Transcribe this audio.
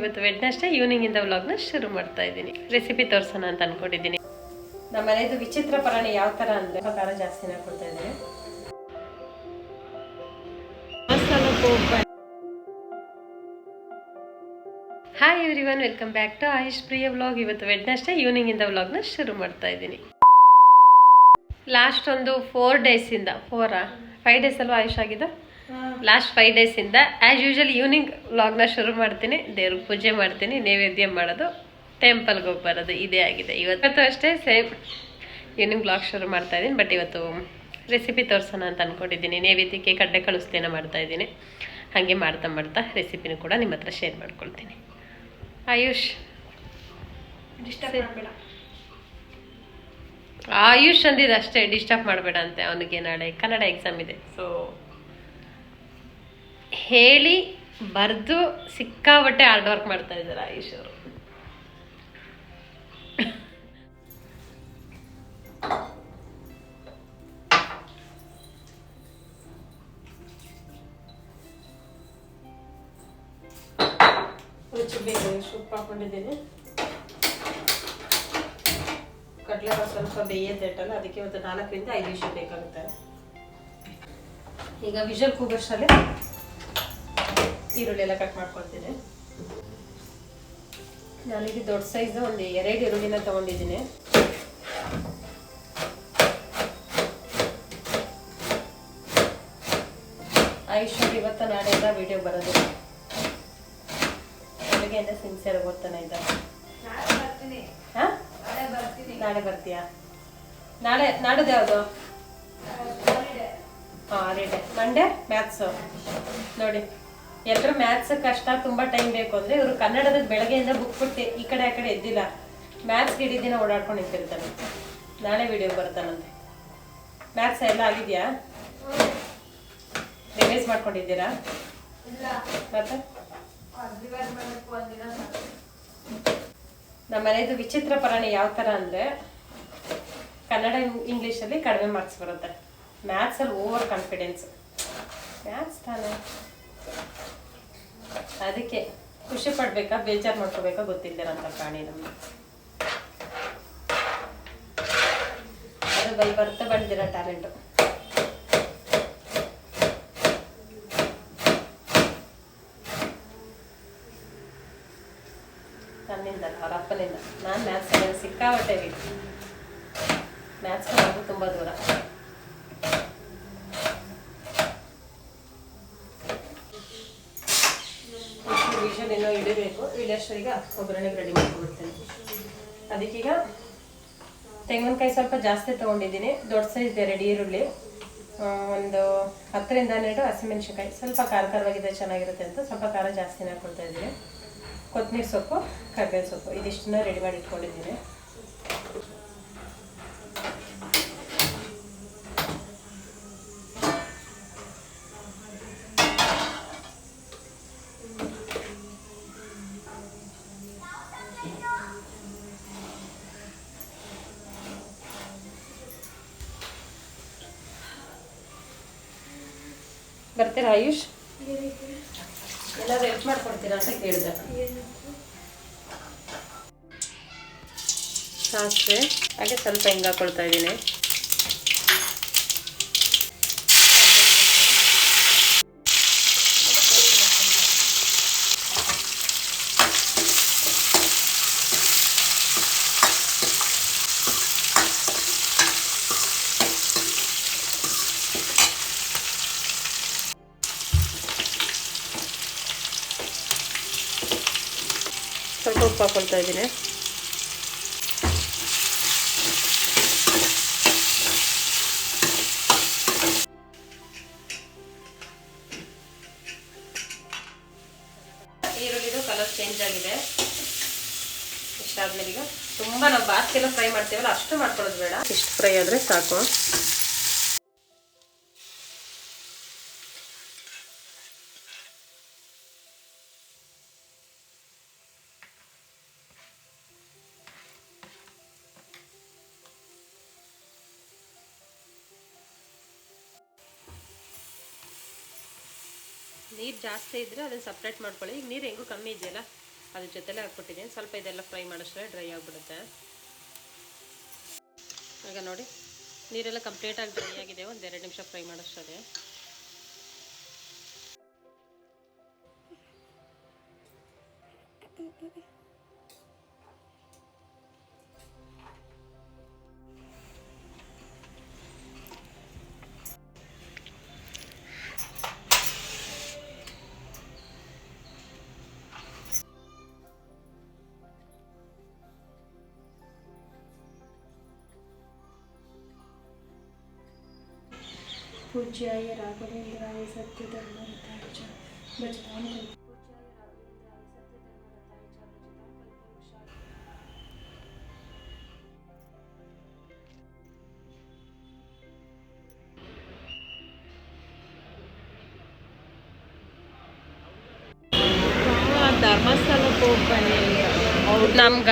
ಇವತ್ತು Wednesday evening ಇಂದ ವ್ಲಾಗ್ನ ಶುರು ಮಾಡ್ತಾ ಇದ್ದೀನಿ. ರೆಸಿಪಿ ತೋರಿಸೋಣ ಅಂತ ಅನ್ಕೊಂಡಿದ್ದೀನಿ. ನಮ್ಮ ಮನೆಯದು ವಿಚಿತ್ರ ಪರಾಣಿ ಯಾವ ತರ ಅಂದ್ರೆ ಖಾರ ಜಾಸ್ತಿನ ಕೊಡ್ತಾ ಇದ್ದೀನಿ. Hi everyone welcome back to Ayush Priya vlog ಇವತ್ತು ವೆಡ್ನಸ್ಟೇ ಈವ್ನಿಂಗ್ ಇಂದ ವ್ಲಾಗ್ನ ಶುರು ಮಾಡ್ತಾ ಇದ್ದೀನಿ. ಲಾಸ್ಟ್ ಒಂದು ಫೋರ್ ಡೇಸಿಂದ ಫೋರಾ ಫೈವ್ ಡೇಸ್ ಅಲ್ವಾ ಆಯುಷ್ ಆಗಿದ್ದು? ಲಾಸ್ಟ್ ಫೈವ್ ಡೇಸಿಂದ ಆ್ಯಸ್ ಯೂಶಲ್ ಈವ್ನಿಂಗ್ ವ್ಲಾಗ್ನ ಶುರು ಮಾಡ್ತೀನಿ. ದೇವ್ರಿಗೆ ಪೂಜೆ ಮಾಡ್ತೀನಿ. ನೈವೇದ್ಯ ಮಾಡೋದು ಟೆಂಪಲ್ಗೆ ಹೋಗಿ ಬರೋದು ಇದೇ ಆಗಿದೆ. ಇವತ್ತು ಅಷ್ಟೇ ಸೇಮ್ ಈವ್ನಿಂಗ್ ವ್ಲಾಗ್ ಶುರು ಮಾಡ್ತಾ ಇದ್ದೀನಿ. ಬಟ್ ಇವತ್ತು ರೆಸಿಪಿ ತೋರಿಸೋಣ ಅಂತ ಅಂದ್ಕೊಂಡಿದ್ದೀನಿ ನೈವೇದ್ಯಕ್ಕೆ ಕಡ್ಡೆ ಕಳಿಸ್ತೇನೆ ಮಾಡ್ತಾ ಇದ್ದೀನಿ. ಹಾಗೆ ಮಾಡ್ತಾ ಮಾಡ್ತಾ ರೆಸಿಪಿನೂ ಕೂಡ ನಿಮ್ಮ ಹತ್ರ ಶೇರ್ ಮಾಡ್ಕೊಳ್ತೀನಿ. ಆಯುಷ್. ಆಯುಷ್ ಅಂದಿದ್ದು ಅಷ್ಟೇ ಡಿಸ್ಟರ್ಬ್ ಮಾಡಬೇಡ ಅಂತೆ. ಅವನಿಗೆ ನಾಳೆ ಕನ್ನಡ ಎಕ್ಸಾಮ್ ಇದೆ. ಸೊ ಹೇಳಿ ಬರೆದು ಸಿಕ್ಕಾಬಟ್ಟೆ ಹಾರ್ಡ್ ವರ್ಕ್ ಮಾಡ್ತಾ ಇದ್ದಾರೆ ಆಯುಷ್ ಅವರು. ಉಪ್ಪು ಹಾಕೊಂಡಿದ್ದೀನಿ. ಕಡಲೆ ಸ್ವಲ್ಪ ಬೇಯತ್ತಲ್ಲ ಅದಕ್ಕೆ ಒಂದು ನಾಲ್ಕರಿಂದ ಐದು ವಿಷಯ ಬೇಕಾಗುತ್ತೆ. ಈಗ ವಿಷಲ್ ಕೂಗಷ್ಟರಲ್ಲಿ ಈರುಳ್ಳಿ ಎಲ್ಲ ಕಟ್ ಮಾಡ್ಕೊಳ್ತೀನಿ ನಾನಿಗೆ ದೊಡ್ಡ ಸೈಜ್ ಒಂದು ಎರಡು ಈರುಳ್ಳಿನ ತಗೊಂಡಿದ್ದೀನಿ. ಐಶ್ವರ್ಯ ಇವತ್ತು ನಾಳೆ ಎಲ್ಲ ವಿಡಿಯೋ ಬರೋದು. ಎಲ್ಲ ಸಿನ್ಸಿಯರ್ ಓದ್ತಾನೆ ಇದ್ದಾರೆ ನಾಳೆ ಬರ್ತೀನಿ ಹಾ? ನಾಳೆ ಬರ್ತೀನಿ ನಾಳೆ ಬರ್ತೀಯಾ? ನಾಳೆ ನಾಡಿದ್ದು ಯಾವುದು? ಹಾಂ ಅದೇ ಮಂಡೇ ಮ್ಯಾಥ್ಸು ನೋಡಿ. ಎಲ್ಲರೂ ಮ್ಯಾಥ್ಸ್ ಕಷ್ಟ ತುಂಬಾ ಟೈಮ್ ಬೇಕು ಅಂದ್ರೆ ಇವರು ಕನ್ನಡದ ಬೆಳಗ್ಗೆಯಿಂದ ಬುಕ್ ಬಿಟ್ಟು ಈ ಕಡೆ ಆ ಕಡೆ ಎದ್ದಿಲ್ಲ. ಮ್ಯಾಥ್ಸ್ ಇಡೀ ದಿನ ಓಡಾಡ್ಕೊಂಡು ನಿಂತಿರ್ತಾನೆ. ನಾಳೆ ವಿಡಿಯೋ ಬರ್ತಾನಂತೆ. ಮ್ಯಾಥ್ಸ್ ಎಲ್ಲ ಆಗಿದೆಯಾ? ರಿವೈಸ್ ಮಾಡ್ಕೊಂಡಿದ್ದೀರಾ? ಮತ್ತೆ. ನಮ್ಮ ಮನೆಯದು ವಿಚಿತ್ರ ಪರಾಣಿ ಯಾವ ಥರ ಅಂದರೆ ಕನ್ನಡ ಇಂಗ್ಲೀಷಲ್ಲಿ ಕಡಿಮೆ ಮಾರ್ಕ್ಸ್ ಬರುತ್ತೆ. ಮ್ಯಾಥ್ಸಲ್ಲಿ ಓವರ್ ಕಾನ್ಫಿಡೆನ್ಸ್ ಮ್ಯಾಥ್ಸ್ ತಾನೆ? ಅದಕ್ಕೆ ಖುಷಿ ಪಡ್ಬೇಕಾ, ಬೇಜಾರು ಮಾಡ್ಕೋಬೇಕಾ ಗೊತ್ತಿಲ್ಲದಿರೋಂಥ ಪ್ರಾಣಿ ನಮ್ಗೆ. ಅದು ಬೈ ಬರ್ತಾ ಬಂದಿರೋ ಟ್ಯಾಲೆಂಟು ನನ್ನಿಂದ, ಅವ್ರ ಅಪ್ಪನಿಂದ. ನಾನು ಮ್ಯಾಥ್ಸ್ ಸಿಕ್ಕಾಪಟ್ಟೆ ವೀಕ್ ಮ್ಯಾಥ್ಸ್ ನಾವು ತುಂಬ ದೂರ. ಇಡಬೇಕು ಈಗ ಒಗ್ಗರಣೆಗೆ ರೆಡಿ ಮಾಡ್ಕೊಬಿಡ್ತೇನೆ. ಅದಕ್ಕೀಗ ತೆಂಗಿನಕಾಯಿ ಸ್ವಲ್ಪ ಜಾಸ್ತಿ ತೊಗೊಂಡಿದ್ದೀನಿ. ದೊಡ್ಡ ಸೈಜ್ ರೆಡಿ ಈರುಳ್ಳಿ. ಒಂದು ಹತ್ತರಿಂದ ಹನ್ನೆರಡು ಹಸಿಮೆಣಸಿನ್ಕಾಯಿ. ಸ್ವಲ್ಪ ಖಾರ ಖಾರವಾಗಿದೆ, ಚೆನ್ನಾಗಿರುತ್ತೆ ಅಂತ ಸ್ವಲ್ಪ ಖಾರ ಜಾಸ್ತಿನೇ ಹಾಕ್ಕೊಳ್ತಾ ಇದ್ದೀನಿ. ಕೊತ್ತಂಬರಿ ಸೊಪ್ಪು ಕರಿಬೇವು ಸೊಪ್ಪು, ಇದಿಷ್ಟನ್ನ ರೆಡಿ ಮಾಡಿ ಇಟ್ಕೊಂಡಿದ್ದೀನಿ. ಬರ್ತೀರಾ ಆಯುಷ್? ಎಲ್ಲರೂ ಹೆಲ್ಪ್ ಮಾಡ್ಕೊಡ್ತೀರಾ ಅಂತ ಕೇಳಿದೆ. ಸಾಸಿವೆ ಹಾಗೆ ಸ್ವಲ್ಪ ಹಿಂಗೆ ಹಾಕೊಳ್ತಾ ಇದ್ದೀನಿ. ಉಪ್ಪು ಹಾಕೊಳ್ತಾ ಇದ್ದೀನಿ. ಈರುಳ್ಳಿದು ಕಲರ್ ಚೇಂಜ್ ಆಗಿದೆ. ಇಷ್ಟ ಆದ್ಮೇಲೆ ಈಗ ತುಂಬಾ ನಾವು ಬಾಸ್ಕೆಲ್ಲ ಫ್ರೈ ಮಾಡ್ತೀವಲ್ಲ, ಅಷ್ಟು ಮಾಡ್ಕೊಳ್ಳೋದು ಬೇಡ. ಇಷ್ಟು ಫ್ರೈ ಆದ್ರೆ ಸಾಕು. ನೀರು ಜಾಸ್ತಿ ಇದ್ದರೆ ಅದನ್ನು ಸಪ್ರೇಟ್ ಮಾಡ್ಕೊಳ್ಳಿ. ಈಗ ನೀರು ಹೆಂಗೂ ಕಮ್ಮಿ ಇದೆಯಲ್ಲ, ಅದ್ರ ಜೊತೆಲೇ ಹಾಕ್ಬಿಟ್ಟಿದ್ದೀನಿ. ಸ್ವಲ್ಪ ಇದೆಲ್ಲ ಫ್ರೈ ಮಾಡಿಸ್ರೆ ಡ್ರೈ ಆಗಿಬಿಡುತ್ತೆ. ಈಗ ನೋಡಿ, ನೀರೆಲ್ಲ ಕಂಪ್ಲೀಟಾಗಿ ಡ್ರೈ ಆಗಿದೆ. ಒಂದು ಎರಡು ನಿಮಿಷ ಫ್ರೈ ಮಾಡಿಸ್ತದೆ पूज्याय राघवेन्द्राय सत्यधर्मरताय च भजतां कल्पवृक्षाय ಧರ್ಮಸ್ಥಳಕ್ಕೆ ಹೋಗಿ ಬನ್ನಿ ನಮ್ಗ